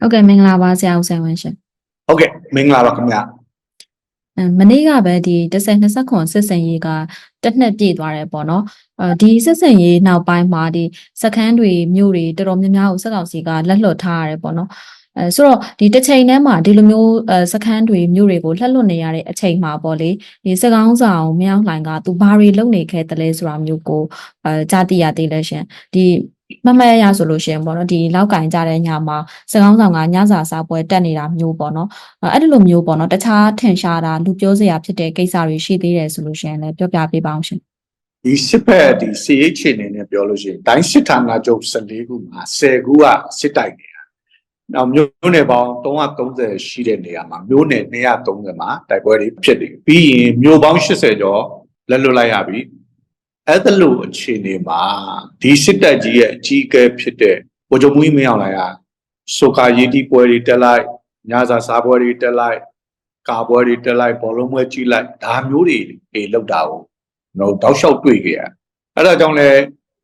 ဟုတ်ကဲ့မင်္ဂလာပါဆရာဦးဆိုင်ဝင်းရှင်ဟုတ်ကဲ့မင်္ဂလာပါခင်ဗျာအဲမနေ့ကပဲဒီ1029စစ်စင်ရေးကတစ်နှစ်ပြည့်သွားတယ်ပေါ့နော်အဲဒီစစ်စင်ရေးနောက်ပိုင်းမှာဒီစခန်းတွေမြို့တွေတော်တော်များများကိုစက်ကောင်စီကလက်လွတ်ထားရတယ်ပေါ့နော်အဲဆိုတော့ဒီတစ်ချိန်တည်းမှာဒီလိုမျိုးအဲစခန်းတွေမြို့တွေကိုလှက်လွတ်နေရတဲ့အချိန်မှာပေါ့လေဒီစကောင်းဆောင်မြောင်းလှိုင်ကသူဘာတွေလုပ်နေခဲ့တယ်လဲဆိုတာမျိုးကိုအဲကြားသိရသေးလဲရှင်ဒီ မမရရဆိုလို့ရှိရင်ပေါ့နော်ဒီလောက်ကင်ကြတဲ့ညမှာစကောင်းဆောင်ကညစာစားပွဲတက်နေတာမျိုးပေါ့နော်အဲ့အဲ့ဒီလိုမျိုးပေါ့နော်တခြားထင်ရှားတာလူပြောစရာဖြစ်တဲ့ကိစ္စတွေရှိသေးတယ်ဆိုလို့ရှိရင်လည်းပြောပြပေးပါအောင်ရှင်ဒီစစ်ဖက်ဒီ CH အနေနဲ့ပြောလို့ရှိရင်တိုင်းစစ်ဌာနချုပ်14ခုမှာ10ခုကစစ်တိုက်နေတာ။နောက်မြို့နယ်ပေါင်း330ရှိတဲ့နေရာမှာမြို့နယ်230မှာတိုက်ပွဲတွေဖြစ်နေပြီ။ပြီးရင်မြို့ပေါင်း80ကျော်လက်လွတ်လိုက်ရပြီ။ အဲ့ဒါလို့အခြေအနေမှာဒီစစ်တပ်ကြီးရဲ့အကြီးအကဲဖြစ်တဲ့ဗိုလ်ချုပ်မူကြီးမင်းအောင်လှိုင်ကဆိုကာရေးတီပွဲတွေတက်လိုက်ညစာစားပွဲတွေတက်လိုက်ကာပွဲတွေတက်လိုက်ဘောလုံးပွဲကြီးလိုက်ဒါမျိုးတွေတွေလောက်တာကိုကျွန်တော်တောက်လျှောက်တွေ့ခဲ့ရအဲ့ဒါကြောင့်လဲ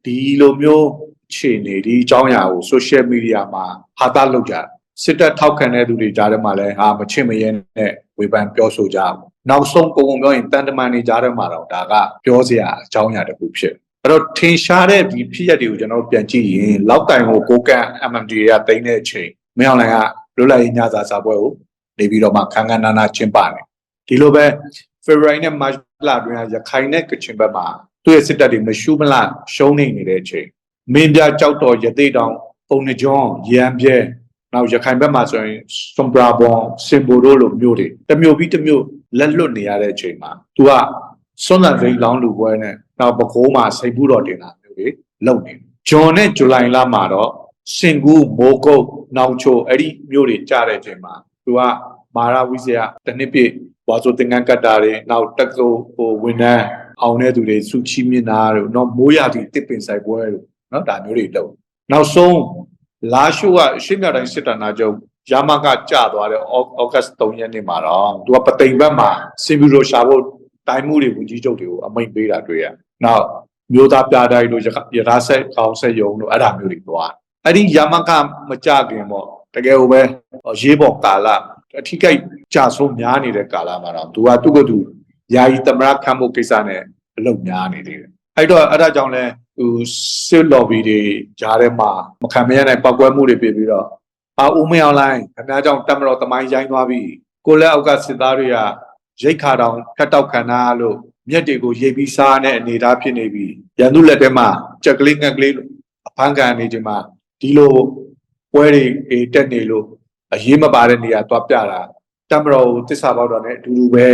ဒီလိုမျိုးအခြေအနေဒီအကြောင်းအရာကို social media မှာဟာတာလုပ်ကြ စစ်တပ်ထောက်ခံတဲ့သူတွေကြားထဲမှာလဲဟာမချစ်မရဲနဲ့ဝေဖန်ပြောဆိုကြအောင်နောက်ဆုံးပုံပုံပြောရင်တန်တမန်တွေကြားထဲမှာတော့ဒါကပြောစရာအကြောင်းအရာတစ်ခုဖြစ်အဲ့တော့ထင်ရှားတဲ့ဒီဖြစ်ရပ်တွေကိုကျွန်တော်တို့ပြန်ကြည့်ရင်လောက်တိုင်ကိုကိုကန် MMD ကတိမ့်တဲ့အချိန်မင်းအောင်လှိုင်ကလွတ်လပ်ရေးညစာစာပွဲကိုနေပြီးတော့မှခန်းခန်းနာနာကျင်းပတယ်ဒီလိုပဲ February နဲ့ March လအတွင်းကရခိုင်နဲ့ကချင်ဘက်မှာသူ့ရဲ့စစ်တပ်တွေမရှုမလရှုံးနေနေတဲ့အချိန်မင်းပြကြောက်တော်ရသေးတောင်ပုံနှကျွန်းရံပြဲ နောက်ရခိုင်ဘက်မှာဆိုရင်စွန်ပရာဘွန်စင်ဘူတို့လိုမျိုးတွေတစ်မျိုးပြီးတစ်မျိုးလက်လွတ်နေရတဲ့အချိန်မှာ तू ကစွန်လန်စိန်လောင်းလူပွဲနဲ့နောက်ပကိုးမှာစိတ်ဘူးတော်တင်တာမျိုးတွေလုပ်နေဂျွန်နဲ့ဇူလိုင်လမှာတော့စင်ကူမိုးကုတ်နောင်ချိုအဲ့ဒီမျိုးတွေကြားတဲ့အချိန်မှာ तू ကမာရဝိဇယတစ်နှစ်ပြည့်ဝါဆိုသင်္ကန်းကတ်တာတွေနောက်တက္ကသိုလ်ဟိုဝန်ထမ်းအောင်တဲ့သူတွေစုချီးမြင့်တာတို့နောက်မိုးရသည့်တစ်ပင်ဆိုင်ပွဲတို့နော်ဒါမျိုးတွေလုပ်နောက်ဆုံး လာရှိုးကအရှေ့မြောက်တိုင်းစစ်တပ်နာချုပ်ရမကကြသွားတဲ့ဩဂတ်3ရက်နေ့မှာတော့သူကပသိမ်ဘက်မှာစင်ဘီရိုရှာဖို့တိုင်းမှုတွေဝန်ကြီးချုပ်တွေကိုအမိန့်ပေးတာတွေ့ရနောက်မျိုးသားပြတိုင်းတို့ရထားဆက်ကောင်းဆက်ယုံတို့အဲ့ဒါမျိုးတွေသွားအဲ့ဒီရမကမကြခင်ပေါ့တကယ်ကိုပဲရေးပေါ်ကာလအထိကိတ်ကြဆုံးများနေတဲ့ကာလမှာတော့သူကသူ့ကိုယ်သူယာယီသမရခံမှုကိစ္စနဲ့အလုပ်များနေသေးတယ် အဲ့တော့အဲ့ဒါကြောင့်လဲဟိုစစ်လော်ဘီတွေကြားထဲမှာမခံမရနိုင်ပောက်ကွဲမှုတွေပြပြီးတော့အာဦးမင်းအောင်လိုင်းခင်ဗျားကြောင့်တက်မတော်တမိုင်းရိုင်းသွားပြီကိုလက်အောက်ကစစ်သားတွေကရိတ်ခါတောင်ဖက်တောက်ခံတာလို့မြက်တွေကိုရိတ်ပြီးစားတဲ့အနေအထားဖြစ်နေပြီရန်သူလက်ထဲမှာကြက်ကလေးငက်ကလေးလို့အဖမ်းခံနေချိန်မှာဒီလိုပွဲတွေတက်နေလို့အရေးမပါတဲ့နေရာသွားပြတာတမတော်ကိုတစ္ဆာပေါက်တော်နဲ့အတူတူပဲ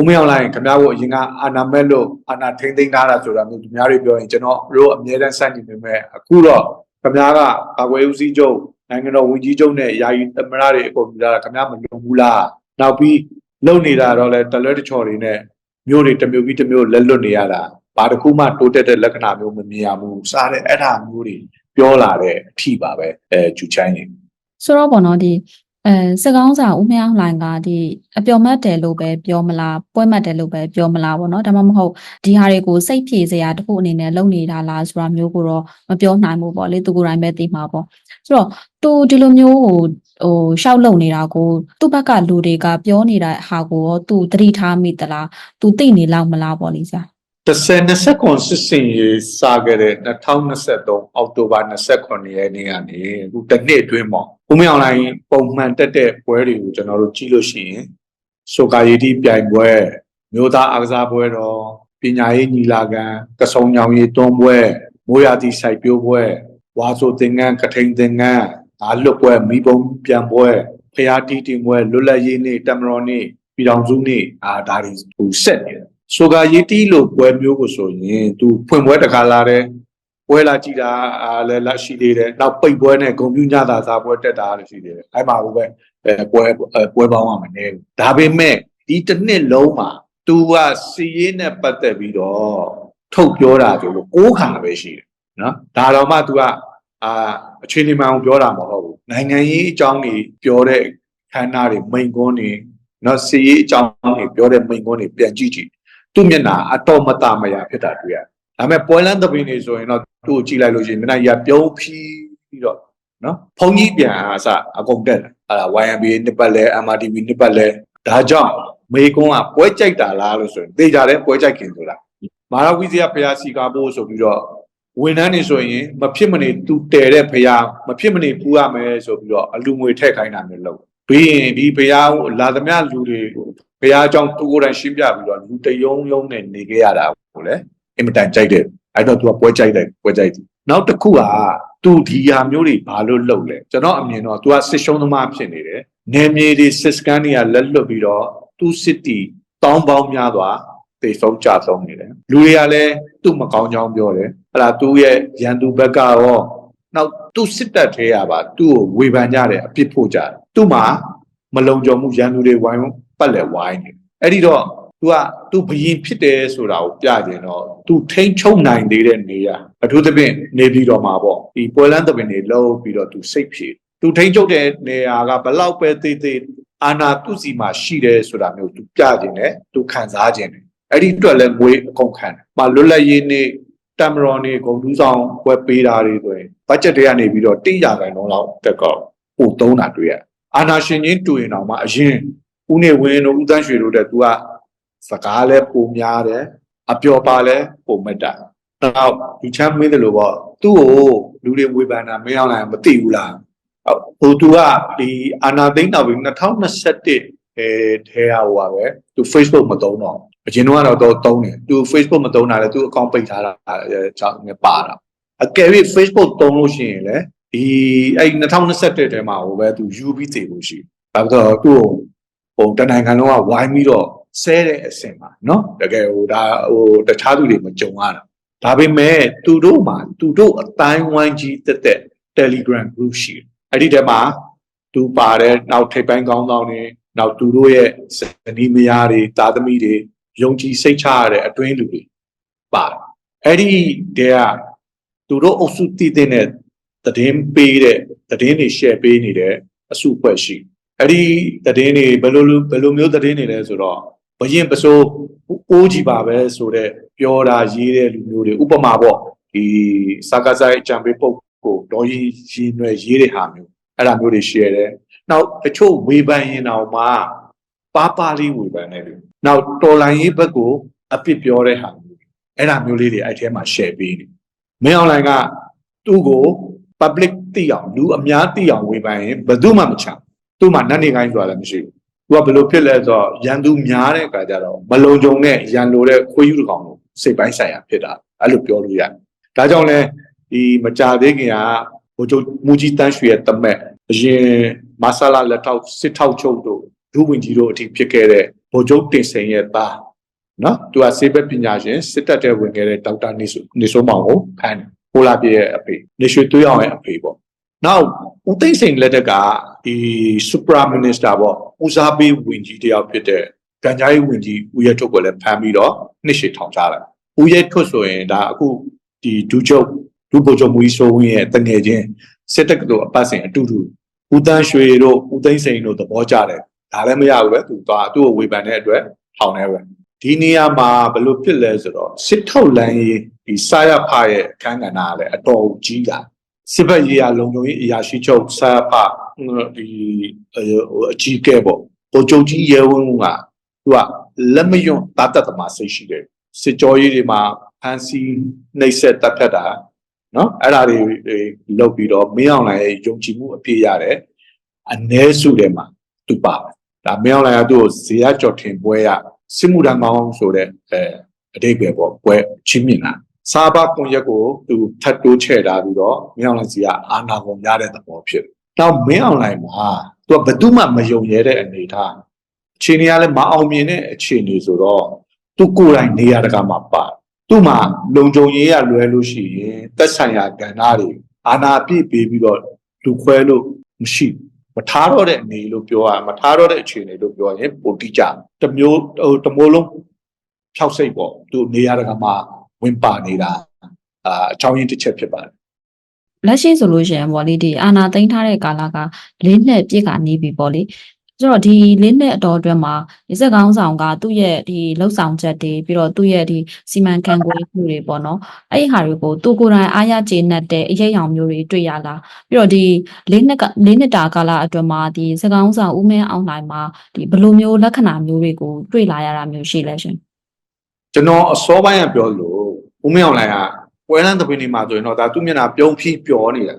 ဦးမင်းအောင်လိုင်းခင်ဗျားတို့အရင်ကအာနာမက်လို့အာနာထိမ့်သိမ်းထားတာဆိုတာမျိုးသူများတွေပြောရင်ကျွန်တော်တို့အမြဲတမ်းစိုက်နေပေမဲ့အခုတော့ခင်ဗျားကကာကွယ်ဦးစီးချုပ်နိုင်ငံတော်ဝန်ကြီးချုပ်နဲ့ယာယီသမရတွေအကုန်ပြတာခင်ဗျားမလုံဘူးလားနောက်ပြီးလုံနေတာတော့လဲတလွဲတချော်တွေနဲ့မျိုးတွေတစ်မျိုးပြီးတစ်မျိုးလက်လွတ်နေရတာဘာတစ်ခုမှတိုးတက်တဲ့လက္ခဏာမျိုးမမြင်ရဘူးစားတဲ့အဲ့ဒါမျိုးတွေပြောလာတဲ့အထီပါပဲအဲဂျူချိုင်းနေဆိုတော့ပေါ့နော်ဒီ အဲစကောင်းစာဦးမြောင်းလှိုင်ကဒီအပျော်မတ်တယ်လို့ပဲပြောမလားပွဲမတ်တယ်လို့ပဲပြောမလားပေါ့နော်ဒါမှမဟုတ်ဒီဟာတွေကိုစိတ်ဖြေစရာတစ်ခုအနေနဲ့လုပ်နေတာလားဆိုတာမျိုးကိုတော့မပြောနိုင်ဘူးပေါ့လေသူကိုယ်တိုင်ပဲသိမှာပေါ့ဆိုတော့သူဒီလိုမျိုးဟိုဟိုရှောက်လုံနေတာကိုသူ့ဘက်ကလူတွေကပြောနေတာဟာကိုရောသူသတိထားမိသလားသူသိနေလောက်မလားပေါ့လေဆရာ 30 20ကွန်စစ်စင်ရေးစခဲ့တဲ့2023အောက်တိုဘာ29ရက်နေ့ကနေအခုတစ်နှစ်အတွင်းမှာဦးမင်းအောင်လိုင်းပုံမှန်တက်တဲ့ပွဲတွေကိုကျွန်တော်တို့ကြည့်လို့ရှိရင်ဆိုကာရီတီပြိုင်ပွဲမျိုးသားအားကစားပွဲတော်ပညာရေးညီလာခံကစုံညောင်ရေးတွန်းပွဲမိုးရာသီစိုက်ပျိုးပွဲဝါဆိုသင်္ကန်းကထိန်သင်္ကန်းငါလွတ်ပွဲမိဘုံပြန်ပွဲဖျားတီးတင်ပွဲလွတ်လပ်ရေးနေ့တမတော်နေ့ပြည်တော်စုနေ့အာဒါတွေဟိုဆက်နေတယ် ဆိုကရီတီလို့ပွဲမျိုးကိုဆိုရင်သူဖွင့်ပွဲတခါလာတယ်ပွဲလာကြည့်တာအားလည်းလက်ရှိသေးတယ်နောက်ပိတ်ပွဲနဲ့ဂုံပြူညတာစာပွဲတက်တာလည်းရှိသေးတယ်အဲ့မှာဘူးပဲအဲပွဲအဲပွဲပေါင်းကမနေဘူးဒါပေမဲ့ဒီတစ်နှစ်လုံးမှာသူကစီရေးနဲ့ပတ်သက်ပြီးတော့ထုတ်ပြောတာဆိုလို့ကိုးခါပဲရှိတယ်နော်ဒါတော့မှ तू ကအာအခြေအနေမှန်ကိုပြောတာမဟုတ်ဘူးနိုင်ငံရေးအကြောင်းကြီးပြောတဲ့ခန္ဓာတွေမိန်ကွန်းတွေနော်စီရေးအကြောင်းကြီးပြောတဲ့မိန်ကွန်းတွေပြန်ကြည့်ကြည့် သူ့မျက်နှာအတော်မတမရဖြစ်တာတွေ့ရတယ်။ဒါပေမဲ့ပွဲလန်းသပင်းနေဆိုရင်တော့သူ့ကိုကြည့်လိုက်လို့ရှိရင်မျက်နှာကြီးကပြုံးဖြီးပြီးတော့နော်ဘုံကြီးပြန်အစအကုန်တက်လာအဲ့ဒါ YMBA နှစ်ပတ်လဲ MRTV နှစ်ပတ်လဲဒါကြောင့်မေကွန်းကပွဲကြိုက်တာလားလို့ဆိုရင်သိကြတယ်ပွဲကြိုက်ခင်ဆိုတာမာရဝီဇယဖျားစီကာဖို့ဆိုပြီးတော့ဝန်ထမ်းနေဆိုရင်မဖြစ်မနေသူတဲတဲ့ဖျားမဖြစ်မနေပူရမယ်ဆိုပြီးတော့အလူငွေထည့်ခိုင်းတာမျိုးလုပ်ပြီးရင်ဒီဖျားကိုလာသမျှလူတွေ ကိုဖျားအကြောင်းသူကိုယ်တိုင်ရှင်းပြပြီးတော့လူတယုံယုံနဲ့နေခဲ့ရတာကိုလေအင်မတန်ကြိုက်တယ်အဲ့တော့ तू ကပွဲကြိုက်တယ်ပွဲကြိုက်တယ်နောက်တစ်ခုကသူဒီဟာမျိုးတွေဘာလို့လုပ်လဲကျွန်တော်အမြင်တော့ तू ကစစ်ရှုံးသမားဖြစ်နေတယ်နေမြေတွေစစ်စကန်တွေကလက်လွတ်ပြီးတော့သူစစ်တီတောင်းပေါင်းများစွာတေဆုံးကြဆုံးနေတယ်လူတွေကလည်းသူ့မကောင်းကြောင်းပြောတယ်ဟလာသူ့ရဲ့ရန်သူဘက်ကရောနောက်သူ့စစ်တပ်ထဲရပါသူ့ကိုဝေဖန်ကြတယ်အပြစ်ဖို့ကြတယ်သူ့မှာမလုံခြုံမှုရန်သူတွေဝိုင်း ပတ်လက်ဝိုင်းနေအဲ့ဒီတော့သူကသူဘရင်ဖြစ်တယ်ဆိုတာကိုပြကျင်တော့သူထိမ့်ချုံနိုင်သေးတဲ့နေရာအထူးသဖြင့်နေပြီးတော့မှာပေါ့ဒီပွဲလန်းသပင်တွေလုံးပြီးတော့သူစိတ်ဖြည်သူထိမ့်ချုပ်တဲ့နေရာကဘလောက်ပဲသေးသေးအာနာသူစီမှာရှိတယ်ဆိုတာမျိုးသူပြကျင်တယ်သူခံစားကျင်တယ်အဲ့ဒီအတွက်လည်းငွေအကုန်ခံတယ်။မလွတ်လပ်ရေးနေ့တမ်မရွန်နေဂုံတူးဆောင်ဝယ်ပေးတာတွေဆိုရင်ဘတ်ဂျက်တွေကနေပြီးတော့တိရခိုင်လုံးလောက်တက်ကောက်ပို့သုံးတာတွေ့ရ။အာနာရှင်ချင်းတူရင်တော့မှအရင် ဦးနေဝင်းတို့ဦးတန်းရွှေတို့တဲ့ तू ကစကားလဲပုံများတယ်အပျော်ပါလဲပုံမက်တာနောက်ဒီချမ်းမင်းတယ်လို့ပေါ့သူ့ကိုလူတွေဝေဖန်တာမင်းအောင်လိုက်မသိဘူးလားဟိုသူကဒီအာနာသိန်းတော်ပြီး2021အဲထဲဟိုပါပဲသူ Facebook မသုံးတော့အရင်တော့တော့သုံးတယ်သူ Facebook မသုံးတာလေသူ account ပိတ်ထားတာအဲကြောင့်ငပါတာအကယ်၍ Facebook သုံးလို့ရှိရင်လေဒီအဲ့2021ထဲမှာဟိုပဲသူယူပြီးသေးလို့ရှိတယ်ဒါဆိုတော့သူ့ကို ဟိုတနိုင်ငံလုံးကဝိုင်းပြီးတော့ဆဲတဲ့အဆင့်ပါเนาะတကယ်ဟိုဒါဟိုတခြားသူတွေမကြုံရတာဒါပေမဲ့သူတို့မှာသူတို့အတိုင်းဝိုင်းကြီးတက်တဲ့ Telegram group ရှိတယ်အဲ့ဒီထဲမှာသူပါတယ်နောက်ထိပ်ပိုင်းကောင်းကောင်းနေနောက်သူတို့ရဲ့ဇနီးမယားတွေတာသမီတွေယုံကြည်စိတ်ချရတဲ့အတွင်းလူတွေပါတယ်အဲ့ဒီတည်းကသူတို့အုပ်စုတည်တဲ့သတင်းပေးတဲ့သတင်းတွေ share ပေးနေတဲ့အစုအဖွဲ့ရှိ အဲ့ဒီသတင်းတွေဘယ်လိုဘယ်လိုမျိုးသတင်းတွေလဲဆိုတော့ဘရင်ပစိုးအိုးကြီးပါပဲဆိုတော့ပြောတာရေးတဲ့လူမျိုးတွေဥပမာပေါ့ဒီစကားဆိုင်အကြံပေးပုတ်ကိုဒေါ်ကြီးရေးနွယ်ရေးတဲ့ဟာမျိုးအဲ့ဒါမျိုးတွေ share တယ်နောက်တချို့ဝေဖန်ရင်တော့မှပါပါလေးဝေဖန်တယ်လို့နောက်တော်လိုင်းရေးဘက်ကိုအပြစ်ပြောတဲ့ဟာမျိုးအဲ့ဒါမျိုးလေးတွေအဲ့ထဲမှာ share ပေးနေမင်းအောင်လိုင်းကသူ့ကို public သိအောင်လူအများသိအောင်ဝေဖန်ရင်ဘယ်သူမှမချ သူ့မှာနတ်နေကိုင်းဆိုတာလည်းမရှိဘူးသူကဘယ်လိုဖြစ်လဲဆိုတော့ရန်သူများတဲ့အခါကျတော့မလုံခြုံတဲ့ရန်လိုတဲ့ခွေးယူတကောင်လို့စိတ်ပိုင်းဆိုင်ရာဖြစ်တာအဲ့လိုပြောလို့ရတယ်ဒါကြောင့်လဲဒီမကြသေးခင်ကဘိုးချုပ်မူကြီးတန်းရွှေရဲ့တမက်အရင်မဆလာလက်ထောက်စစ်ထောက်ချုပ်တို့ဒုဝင်ကြီးတို့အထိဖြစ်ခဲ့တဲ့ဘိုးချုပ်တင်စိန်ရဲ့သားနော်သူကစေဘက်ပညာရှင်စစ်တပ်တဲ့ဝင်ခဲ့တဲ့ဒေါက်တာနေဆိုနေဆိုမောင်ကိုဖမ်းတယ်ဟိုလာပြည့်ရဲ့အဖေနေရွှေသွေးအောင်ရဲ့အဖေပေါ့ နောက်ဦးသိန်းစိန်လက်ထက်ကဒီ super minister ပေါ့ဦးစားပေးဝင်ကြီးတယောက်ဖြစ်တဲ့ကံကြားရေးဝင်ကြီးဦးရဲထုတ်ကိုလည်းဖမ်းပြီးတော့နှစ်ရှည်ထောင်ချလိုက်ဦးရဲထုတ်ဆိုရင်ဒါအခုဒီဒူချုပ်ဒူဘိုချုပ်မူကြီးဆိုဝင်ရဲ့တငယ်ချင်းစစ်တပ်တို့အပတ်စဉ်အတူတူဦးတန်းရွှေတို့ဦးသိန်းစိန်တို့သဘောကျတယ်ဒါလည်းမရဘူးပဲသူသွားသူ့ကိုဝေဖန်တဲ့အတွက်ထောင်နေပဲဒီနေရာမှာဘယ်လိုဖြစ်လဲဆိုတော့စစ်ထုတ်လန်းရေးဒီစာရဖရဲ့အခန်းကဏ္ဍကလည်းအတော်ကြီးတာ စစ်ဘက်ရေးရလုံခြုံရေးအရာရှိချုပ်စာရဖဒီအကြီးကဲပေါ့ကိုချုပ်ကြီးရဲဝင်းကသူကလက်မယွန့်တာတတ်သမားစိတ်ရှိတယ်စစ်ကြောရေးတွေမှာဖန်စီနှိပ်စက်တပ်ဖြတ်တာနော်အဲ့ဒါတွေလုပ်ပြီးတော့မင်းအောင်လိုင်ရဲ့ယုံကြည်မှုအပြည့်ရတယ်အ ਨੇ စုထဲမှာသူပါတယ်ဒါမင်းအောင်လိုင်ကသူ့ကိုဇေယျကြော်ထင်ပွဲရစစ်မှုထမ်းကောင်းဆိုတဲ့အဲအတိတ်ပဲပေါ့ပွဲချင်းမြင်တာ စာဘကွန်ရက်ကိုသူထတ်တိုးချဲ့ထားပြီးတော့မင်းအောင်လိုင်စီကအာနာကုန်ရတဲ့သဘောဖြစ်တယ်။နောက်မင်းအောင်လိုင်မှာသူကဘယ်သူမှမယုံရဲတဲ့အနေထားအခြေအနေကလည်းမအောင်မြင်တဲ့အခြေအနေဆိုတော့သူကိုယ်တိုင်နေရာတကာမှာပါသူ့မှာလုံခြုံရေးရလွယ်လို့ရှိရင်သက်ဆိုင်ရာကဏ္ဍတွေအာနာပြည့်ပေးပြီးတော့လူခွဲလို့မရှိဘူးမထားတော့တဲ့အနေလို့ပြောရမထားတော့တဲ့အခြေအနေလို့ပြောရင်ပိုတိကျတမျိုးဟိုတမိုးလုံးဖြောက်စိတ်ပေါ့သူနေရာတကာမှာ ဝင်ပါနေတာအာအချောင်းရင်းတစ်ချက်ဖြစ်ပါတယ်လက်ရှိဆိုလို့ရှိရင်ပေါ့လေဒီအာနာသိမ်းထားတဲ့ကာလကလေးနှစ်ပြည့်ကနေပြီပေါ့လေဆိုတော့ဒီလေးနှစ်အတော်အတွင်းမှာဒီစက်ကောင်းဆောင်ကသူ့ရဲ့ဒီလှုပ်ဆောင်ချက်တွေပြီးတော့သူ့ရဲ့ဒီစီမံခန့်ခွဲမှုတွေပေါ့နော်အဲ့ဒီဟာတွေကိုသူကိုယ်တိုင်အားရကျေနပ်တဲ့အရေးအယောင်မျိုးတွေတွေ့ရလားပြီးတော့ဒီလေးနှစ်ကလေးနှစ်တာကာလအတွင်းမှာဒီစက်ကောင်းဆောင်ဦးမင်းအောင်နိုင်မှာဒီဘယ်လိုမျိုးလက္ခဏာမျိုးတွေကိုတွေ့လာရတာမျိုးရှိလဲရှင် ကျွန်တော်အစောပိုင်းကပြောလို့ဦးမင်းအောင်လိုင်ကပွဲလန်းသပင်းနေမှာဆိုရင်တော့ဒါသူ့မျက်နှာပြုံးဖြီးပျော်နေတာ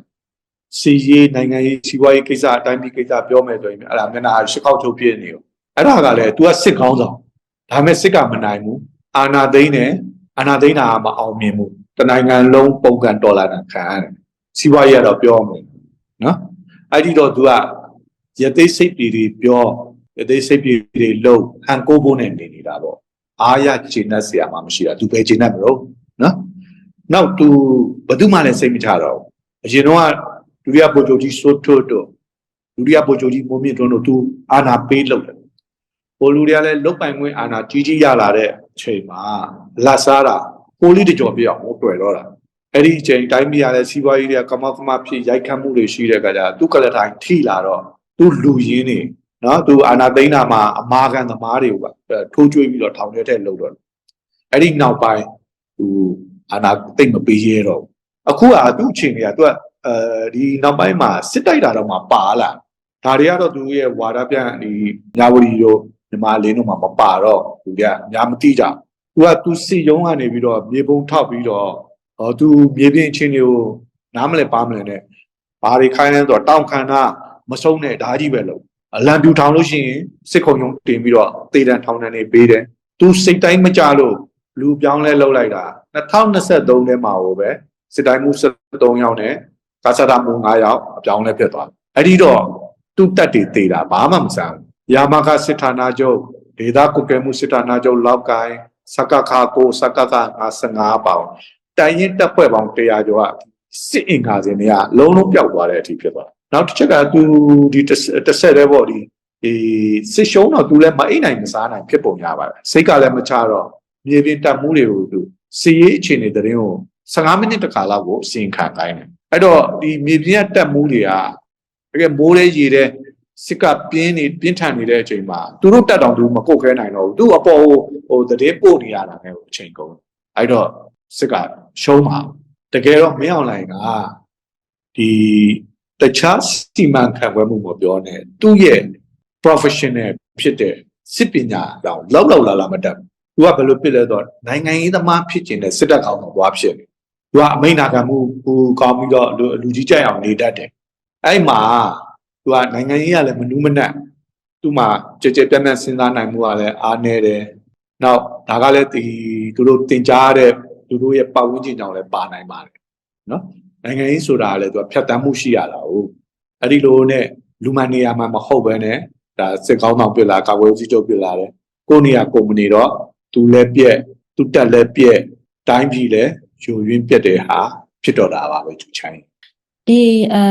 စီရေးနိုင်ငံရေးစီးပွားရေးကိစ္စအတိုင်းပြည်ကိစ္စပြောမယ်ဆိုရင်အဲ့ဒါမျက်နှာရှစ်ခေါက်ထုတ်ပြနေရောအဲ့ဒါကလည်း तू ကစစ်ကောင်းဆောင်ဒါပေမဲ့စစ်ကမနိုင်ဘူးအာနာသိန်းနဲ့အာနာသိန်းတာကမအောင်မြင်ဘူးတနိုင်ငံလုံးပုံကန်ဒေါ်လာတန်ခံရတယ်စီးပွားရေးကတော့ပြောမယ်နော်အဲ့ဒီတော့ तू ကရသေးစိတ်တွေတွေပြောရသေးစိတ်တွေတွေလုံးဟန်ကိုဖို့နဲ့နေနေတာပေါ့ အားရကျဉ်တ်ဆရာမှမရှိတာသူပဲကျဉ်တ်မလို့နော်နောက်သူဘယ်သူမှလည်းစိတ်မချတော့ဘူးအရင်တော့ဒုတိယဗိုလ်ချုပ်ကြီးစိုးထွတ်တို့ဒုတိယဗိုလ်ချုပ်ကြီးမိုးမြင့်ထွန်းတို့သူအာနာပေးလုပ်တယ်ဘိုလ်လူတွေကလည်းလုတ်ပိုင်ခွင့်အာနာကြီးကြီးရလာတဲ့အချိန်မှာလက်စားတာပိုလီတကြော်ပြအောင်တွေ့တော့တာအဲ့ဒီအချိန်တိုင်းပြည်ရတဲ့စီးပွားရေးတွေကကမောက်ကမဖြစ်ရိုက်ခတ်မှုတွေရှိတဲ့အခါကျသူကလည်းတိုင်းထိလာတော့သူလူရင်းနေ နော်သူအာနာသိန်းတာမှာအမာခံသမားတွေကထိုးကျွေးပြီးတော့ထောင်ထဲထည့်လုပ်တော့အဲ့ဒီနောက်ပိုင်းသူအာနာသိမ့်မပေးရတော့ဘူးအခုကသူ့အချိန်ကသူကအဲဒီနောက်ပိုင်းမှာစစ်တိုက်တာတော့မှပါလာဒါတွေကတော့သူရဲ့ဝါဒပြန်ဒီညာဝတီတို့မြန်မာလင်းတို့မှမပါတော့သူကအများမသိကြဘူးသူကသူစစ်ရုံးကနေပြီးတော့မြေပုံထောက်ပြီးတော့ဟောသူမြေပြင်ချင်းတွေကိုနားမလဲပါမလဲနဲ့ဘာတွေခိုင်းလဲဆိုတော့တောင်ခန္ဓာမဆုံးနဲ့ဓာကြီးပဲလို့အ လံပြူထောင်လို့ရှိရင်စစ်ခုံရုံးတင်ပြီးတော့တေတံထောင်တန်းနေပေးတယ်သူစိတ်တိုင်းမကြလို့လူပြောင်းလဲလှုပ်လိုက်တာ2023ထဲမှာဟိုပဲစစ်တိုင်းမှု73ယောက်နဲ့ကာသတာမှု9ယောက်အပြောင်းလဲဖြစ်သွားတယ်အဲ့ဒီတော့သူ့တက်တွေတေတာဘာမှမဆန်းဘူးယာမကစစ်ဌာနချုပ်ဒေသကုကဲမှုစစ်ဌာနချုပ်လောက်ကိုင်းစကခကိုစကခ55ပေါင်တိုင်ရင်တက်ဖွဲ့ပေါင်း100ကျော်ကစစ်အင်္ဂါစဉ်တွေကလုံးလုံးပျောက်သွားတဲ့အထိဖြစ်သွားတယ် နောက်တစ်ချက်ကသူဒီတစ်ဆက်တည်းပေါ့ဒီဒီစစ်ရှုံးတော့သူလည်းမအိတ်နိုင်မစားနိုင်ဖြစ်ပုံရပါတယ်စိတ်ကလည်းမချတော့မြေပြင်တက်မှုတွေကိုသူစီရေးအခြေအနေတရင်ကို15မိနစ်တခါလောက်ကိုအစီရင်ခံခိုင်းတယ်အဲ့တော့ဒီမြေပြင်ကတက်မှုတွေကတကယ်မိုးရဲရေတဲ့စစ်ကပြင်းနေပြင်းထန်နေတဲ့အချိန်မှာသူတို့တက်တောင်သူမကုတ်ခဲနိုင်တော့ဘူးသူ့အပေါ်ဟိုဟိုတည်ပို့နေရတာနဲ့အချိန်ကုန်အဲ့တော့စစ်ကရှုံးမှာတကယ်တော့မင်းအောင်လိုင်ကဒီ တခြားစီမံခန့်ခွဲမှုမပြောနဲ့သူ့ရဲ့ professional ဖြစ်တဲ့စစ်ပညာတော့လောက်လောက်လာလာမတက်ဘူးသူကဘယ်လိုဖြစ်လဲဆိုတော့နိုင်ငံရေးသမားဖြစ်ကျင်တဲ့စစ်တပ်ကောင်တော့သွားဖြစ်နေသူကအမိန့်နာခံမှုဟိုကောင်းပြီးတော့လူလူကြီးကြိုက်အောင်နေတတ်တယ်အဲ့မှာသူကနိုင်ငံရေးကလည်းမနူးမနက်သူ့မှာကြကြပြတ်ပြတ်စဉ်းစားနိုင်မှုကလည်းအားနည်းတယ်နောက်ဒါကလည်းဒီသူတို့တင်ကြားတဲ့သူတို့ရဲ့ပတ်ဝန်းကျင်ကြောင့်လည်းပါနိုင်ပါတယ်နော် နိုင်ငံရေးဆိုတာကလည်းသူကဖြတ်တန်းမှုရှိရတာဟုတ်အဲ့ဒီလိုနဲ့လူမှန်နေရာမှာမဟုတ်ဘဲနဲ့ဒါစစ်ကောင်းဆောင်ပြစ်လာကာကွယ်စီချုပ်ပြစ်လာတယ်ကိုနေရာကုမ္ပဏီတော့သူလည်းပြက်သူတက်လည်းပြက်တိုင်းပြည်လည်းယူရင်းပြက်တဲ့ဟာဖြစ်တော့တာပါပဲသူချိုင်း ဒီအဲ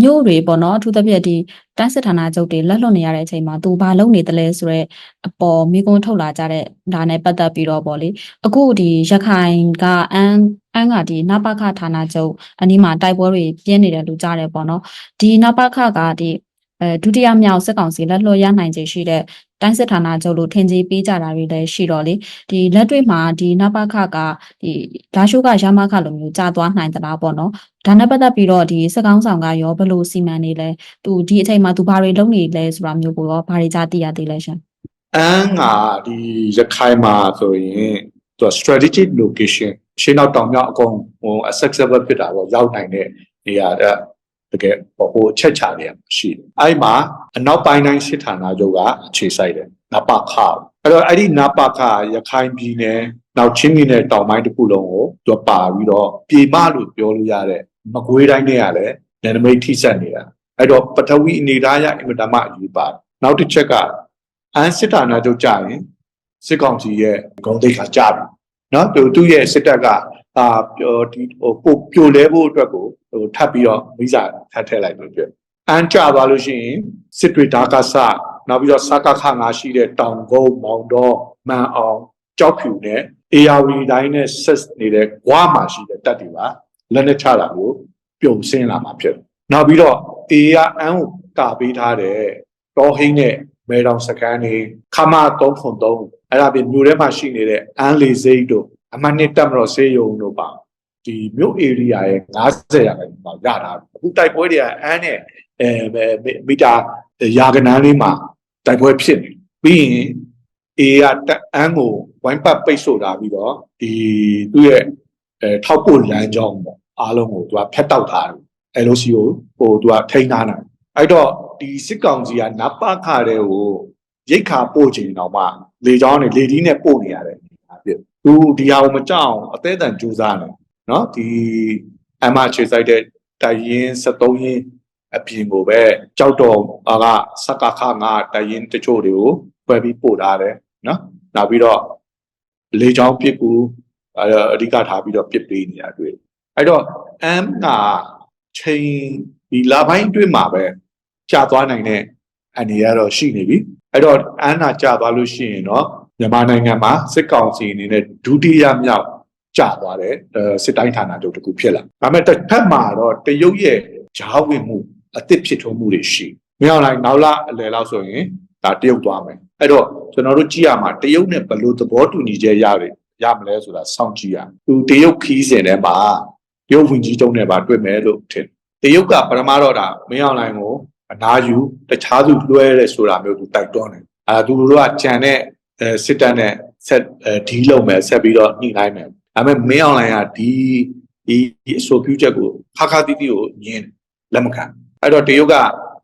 မြို့တွေပေါ့နော်အထူးသဖြင့်ဒီတိုင်းစစ်ဌာနချုပ်တွေလက်လွတ်နေရတဲ့အချိန်မှာသူဘာလုပ်နေတယ်လဲဆိုတော့အပေါ်မိကုန်းထုတ်လာကြတဲ့ဒါနဲ့ပတ်သက်ပြီးတော့ပေါ့လေအခုဒီရခိုင်ကအန်းအန်းကဒီနပခဌာနချုပ်အနီးမှာတိုက်ပွဲတွေပြင်းနေတယ်လို့ကြားတယ်ပေါ့နော်ဒီနပခကဒီ အဲဒုတိယမြောက်စစ်ကောင်စီလက်လွှတ်ရနိုင်ခြေရှိတဲ့တိုင်းစစ်ဌာနချုပ်လို့ထင်ကြီးပေးကြတာတွေလည်းရှိတော့လေဒီလက်တွေ့မှာဒီနပခကဒီဓာရှိုးကရမခလိုမျိုးကြာသွားနိုင်သလားပေါ့နော်ဒါနဲ့ပတ်သက်ပြီးတော့ဒီစက်ကောင်းဆောင်ကရောဘယ်လိုစီမံနေလဲသူဒီအချိန်မှာသူဘာတွေလုပ်နေလဲဆိုတာမျိုးကိုရောဘာတွေကြားသိရသေးလဲရှင်အန်းကဒီရခိုင်မှာဆိုရင်သူက strategic location ရှင်းတော့တောင်မြောက်အကုန်ဟို accessible ဖြစ်တာပေါ့ရောက်နိုင်တဲ့နေရာ တဲ့တကယ်ဟိုအချက်ချနေရရှိတယ်အဲ့မှာအနောက်ပိုင်းတိုင်းစစ်ဌာနချုပ်ကအခြေစိုက်တယ်နပခအဲ့တော့အဲ့ဒီနပခရခိုင်ပြည်နယ်နောက်ချင်းပြည်နယ်တောင်ပိုင်းတစ်ခုလုံးကိုသူကပါပြီးတော့ပြေမလို့ပြောလို့ရတဲ့မကွေးတိုင်းနဲ့ကလည်းနယ်နိမိတ်ထိစပ်နေတာအဲ့တော့ပထဝီအနေထားရအင်မတန်မှအရေးပါတယ်နောက်တစ်ချက်ကအန်းစစ်ဌာနချုပ်ကြရင်စစ်ကောင်စီရဲ့ဂုံတိတ်ခါကြပြီနော်သူသူ့ရဲ့စစ်တပ်ကအာပြောဒီဟိုပို့ပြိုလဲဖို့အတွက်ကို ဟိုထပ်ပြီးတော့မိစာထပ်ထည့်လိုက်လို့ပြအန်းကြသွားလို့ရှိရင်စစ်တွေဒါကဆနောက်ပြီးတော့စကခငါရှိတဲ့တောင်ကုန်းမောင်တော်မန်အောင်ကြောက်ဖြူနဲ့အေယာဝီတိုင်းနဲ့ဆက်နေတဲ့ဂွာမှာရှိတဲ့တပ်တွေပါလက်နဲ့ချတာကိုပြုံဆင်းလာမှာဖြစ်တယ်နောက်ပြီးတော့အေယာအန်းကိုကာပေးထားတဲ့တော်ဟင်းနဲ့မဲတောင်စကန်နေခမ303အဲ့ဒါပြင်မြို့ထဲမှာရှိနေတဲ့အန်းလေးစိတ်တို့အမှတ်နှစ်တက်မတော်ဆေးရုံတို့ပါ ဒီမြို့ area ရဲ့90ရာခိုင်နှုန်းလောက်ရတာအခုတိုက်ပွဲတွေကအန်းနဲ့အဲမီတာရာကနန်းလေးမှာတိုက်ပွဲဖြစ်နေပြီးရင် A ကတက်အန်းကိုဝိုင်းပတ်ပိတ်ဆို့တာပြီးတော့ဒီသူ့ရဲ့အဲထောက်ပို့လမ်းကြောင်းပေါ့အားလုံးကိုသူကဖျက်တောက်ထားတယ် LOC ကိုဟိုသူကထိန်းထားတာအဲ့တော့ဒီစစ်ကောင်စီကနပခတဲ့ကိုရိတ်ခါပို့ချင်တော့မှလေကြောင်းနဲ့လေဒီနဲ့ပို့နေရတယ်အဖြစ်သူဒီဟာကိုမကြောက်အောင်အသေးအံကြိုးစားတယ် နော်ဒီအမခြေဆိုင်တဲ့တိုင်ရင်73ရင်အပြင်ကိုပဲကြောက်တော့အာကစကခငါတိုင်ရင်တချို့တွေကိုပွဲပြီးပို့ထားတယ်နော်နောက်ပြီးတော့လေကြောင်းပစ်ကူအဲအဓိကထားပြီးတော့ပစ်ပေးနေရတွေ့အဲ့တော့အမ်ကချိန်ဒီလာပိုင်းအတွင်းမှာပဲကြာသွားနိုင်တဲ့အနေရတော့ရှိနေပြီအဲ့တော့အန်းနာကြာသွားလို့ရှိရင်တော့မြန်မာနိုင်ငံမှာစစ်ကောင်စီအနေနဲ့ဒုတိယမြောက် ကြာသွားတဲ့အဲစစ်တိုင်းဌာနချုပ်တစ်ခုဖြစ်လာဒါပေမဲ့တစ်ဖက်မှာတော့တရုတ်ရဲ့ဂျားဝင်မှုအသစ်ဖြစ်ထွန်းမှုတွေရှိမင်းအောင်လိုက်နောက်လာအလယ်လောက်ဆိုရင်ဒါတရုတ်သွားမယ်အဲ့တော့ကျွန်တော်တို့ကြည့်ရမှာတရုတ်နဲ့ဘယ်လိုသဘောတူညီချက်ရတယ်ရမလဲဆိုတာစောင့်ကြည့်ရသူတရုတ်ခီးစဉ်ထဲမှာတရုတ်ဝင်ကြီးတုံးနဲ့ပါတွေ့မယ်လို့ထင်တရုတ်ကပထမတော့ဒါမင်းအောင်လိုက်ကိုအနာယူတခြားသူလွှဲရဲဆိုတာမျိုးသူတိုက်တွန်းတယ်အဲသူတို့ကကြံတဲ့အဲစစ်တပ်နဲ့ဆက်ဒီလုံးမယ်ဆက်ပြီးတော့ညှိနှိုင်းမယ် ဒါပေမဲ့မင်းအောင်လိုင်ကဒီဒီအဆိုပြုချက်ကိုခါခါတီးတီးကိုညင်းလက်မခံအဲ့တော့တရုတ်က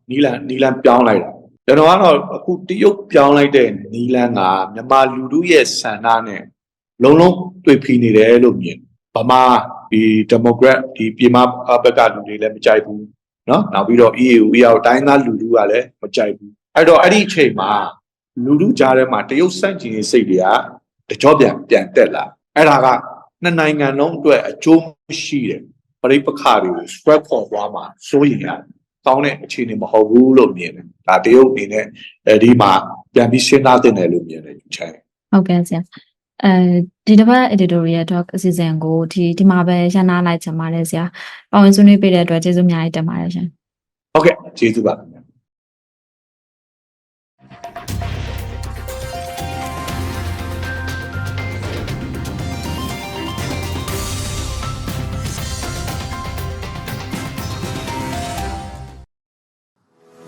နီလန်နီလန်ပြောင်းလိုက်တာကျွန်တော်ကတော့အခုတရုတ်ပြောင်းလိုက်တဲ့နီလန်ကမြန်မာလူထုရဲ့ဆန္ဒနဲ့လုံးလုံးတွေ့ဖီနေတယ်လို့မြင်ဗမာဒီဒီမိုကရက်ဒီပြည်မဘက်ကလူတွေလည်းမကြိုက်ဘူးเนาะနောက်ပြီးတော့ EU EAO တိုင်းသားလူထုကလည်းမကြိုက်ဘူးအဲ့တော့အဲ့ဒီအချိန်မှာလူထုကြားထဲမှာတရုတ်စန့်ကျင်ရေးစိတ်တွေကတကြောပြန်ပြန်တက်လာအဲ့ဒါက နှစ်နိုင်ငံလုံးအတွက်အကျိုးရှိတယ်ပရိပခါတွေကို spread ပေါ်သွားမှာစိုးရင်ရတယ်ကောင်းတဲ့အခြေအနေမဟုတ်ဘူးလို့မြင်တယ်ဒါတရုတ်အနေနဲ့အဲဒီမှာပြန်ပြီးရှင်းသားတင်တယ်လို့မြင်တယ်ချင်ဟုတ်ကဲ့ဆရာအဲဒီတစ်ပတ် editorial talk အစီအစဉ်ကိုဒီဒီမှာပဲရန်နာလိုက်ချင်ပါတယ်ဆရာပါဝင်ဆွေးနွေးပေးတဲ့အတွက်ကျေးဇူးအများကြီးတင်ပါတယ်ရှင်ဟုတ်ကဲ့ကျေးဇူးပါ